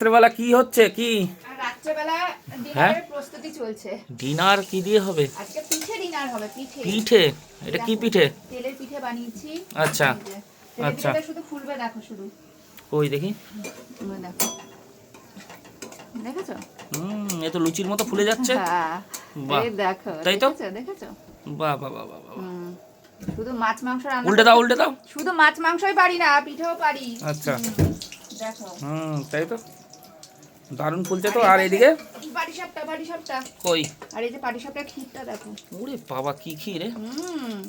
রাত্রেবেলা কি হচ্ছে? কি? রাত্রেবেলা হ্যাঁ? ডিনারের প্রস্তুতি চলছে। ডিনার কি দিয়ে হবে? আজকে পিঠে ডিনার হবে পিঠে। পিঠে? এটা কি পিঠে? তেলের পিঠে বানিয়েছি। আচ্ছা আচ্ছা। শুধু ফুলবে দেখো শুধু। কই দেখি? দেখো। দেখেছ? হুম এ তো লুচির মতো ফুলে যাচ্ছে। হ্যাঁ বাহ। দেখো তাই তো? দেখেছ বাহ বাহ বাহ বাহ। শুধু মাছ মাংস উল্টে দাও উল্টে দাও। শুধু মাছ মাংসই পারি না পিঠেও পারি। আচ্ছা। দেখো। হুম তাই তো? দারুণ ফুলছে তো আর এদিকে? পাটি সাপটা পাটি সাপটা। কই? আর এই যে পাটি সাপটা ক্ষীরটা দেখো। ওরে বাবা কি খি রে। হুম।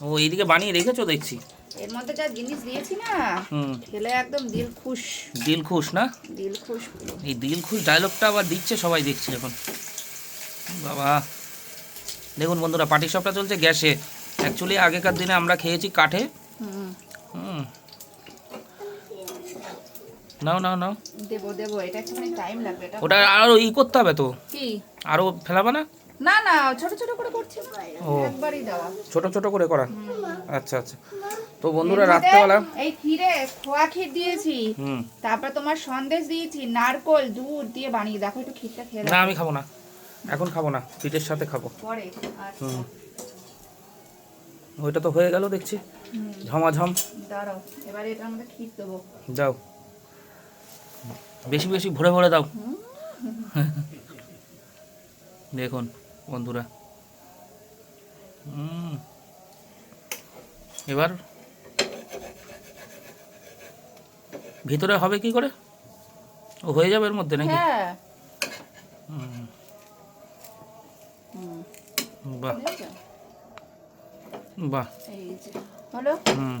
ও এইদিকে বানিয়ে রেখেছো দেখছি। এর মধ্যে যা জিনিস দিয়েছি না হুম। খেলে একদম দিল খুশ। দিল খুশ না? দিল খুশ। এই দিল খুশ ডায়লগটা আবার দিচ্ছে সবাই দেখছে এখন। বাবা। দেখুন বন্ধুরা পাটি সবটা চলছে গ্যাসে। অ্যাকচুয়ালি আগেকার দিনে আমরা খেয়েছি কাঠে। হুম। হুম। নাও নাও নাও। দেবো দেবো এটা একটুখানি টাইম লাগবে এটা ওটা আরও ই করতে হবে তো? কি? আরও ফেলাবা না? না না ছোট ছোট করে করছি ও। একবারই দেওয়া। ছোট ছোট করে করা? আচ্ছা আচ্ছা। তো বন্ধুরা রাত্রেবেলা এই ক্ষীরে খোয়া ক্ষীর দিয়েছি। তারপর তোমার সন্দেশ দিয়েছি নারকোল দুধ দিয়ে বানিয়ে দেখো একটু ক্ষীরটা খেয়ে না আমি খাব না। এখন খাব না পিঠের সাথে খাব। পরে আচ্ছা। হুম। ওইটা তো হয়ে গেল দেখছি। ঝমাঝম। দাঁড়াও এবারে ক্ষীর দেবো। দাও বেশি বেশি ভরে ভরে দাও। দেখুন বন্ধুরা। এবার ভিতরে হবে কি করে? ও হয়ে যাবে এর মধ্যে নাকি? হ্যাঁ। বাহ। বাহ। এই যে হলো। হুম।